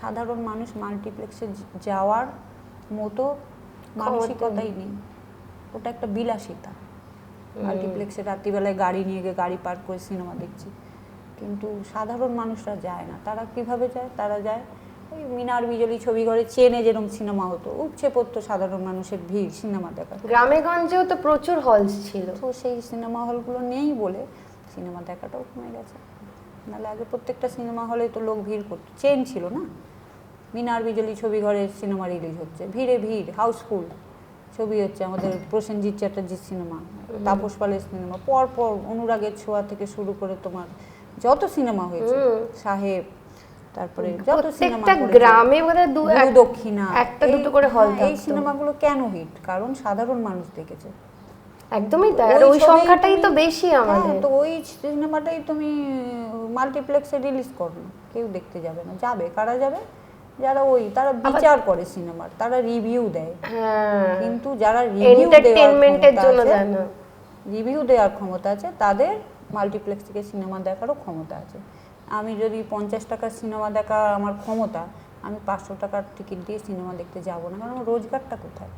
সাধারণ মানুষ মাল্টিপ্লেক্সে যাওয়ার মতো মানসিকতাই নেই। ওটা একটা বিলাসিতা। মাল্টিপ্লেক্সে রাত্রিবেলায় গাড়ি নিয়ে গিয়ে গাড়ি পার্ক করে সিনেমা দেখছি। কিন্তু সাধারণ মানুষরা যায় না। তারা কীভাবে যায়? তারা যায় ওই মিনার বিজলি ছবি ঘরে চেনে যেরকম সিনেমা হতো। উপচে পড়তো সাধারণ মানুষের ভিড় সিনেমা দেখা গ্রামে গঞ্জেও তো প্রচুর হলস ছিল। তো সেই সিনেমা হলগুলো নেই বলে সিনেমা দেখাটাও কমে গেছে। নাহলে আগে প্রত্যেকটা সিনেমা হলে তো লোক ভিড় করতো চেন ছিল না। মিনার বিজলি ছবি ঘরে সিনেমা রিলিজ হচ্ছে ভিড়ে ভিড় হাউসফুল ছবি হচ্ছে আমাদের প্রসেনজিৎ চ্যাটার্জির সিনেমা তাপস পালের সিনেমা পর পর অনুরাগের ছোঁয়া থেকে শুরু করে তোমার যত সিনেমা হয়েছে সাহেব তারপরে যত সিনেমা গ্রামে দু দক্ষিণা একটা দুটো করে হল হ্যাঁ, এই সিনেমাগুলো কেন হিট কারণ সাধারণ মানুষ দেখেছে। একদমই তাই। আর ওই সংখ্যাটাই তো বেশি হ্যাঁ, আমাদের। তো ওই সিনেমাটাই তুমি মাল্টিপ্লেক্সে রিলিজ করো কেউ দেখতে যাবে না। যাবে কারা যাবে? যারা ওই তারা বিচার করে সিনেমার। তারা রিভিউ দেয়। হ্যাঁ। কিন্তু যারা রিভিউ এন্টারটেনমেন্টের জন্য দেয় না। রিভিউ দেওয়ার ক্ষমতা আছে তাদের মাল্টিপ্লেক্স থেকে সিনেমা দেখারও ক্ষমতা আছে। আমি যদি পঞ্চাশ টাকার সিনেমা দেখা আমার ক্ষমতা আমি পাঁচশো টাকার টিকিট দিয়ে সিনেমা দেখতে যাব না। কারণ আমার রোজগারটা কোথায়?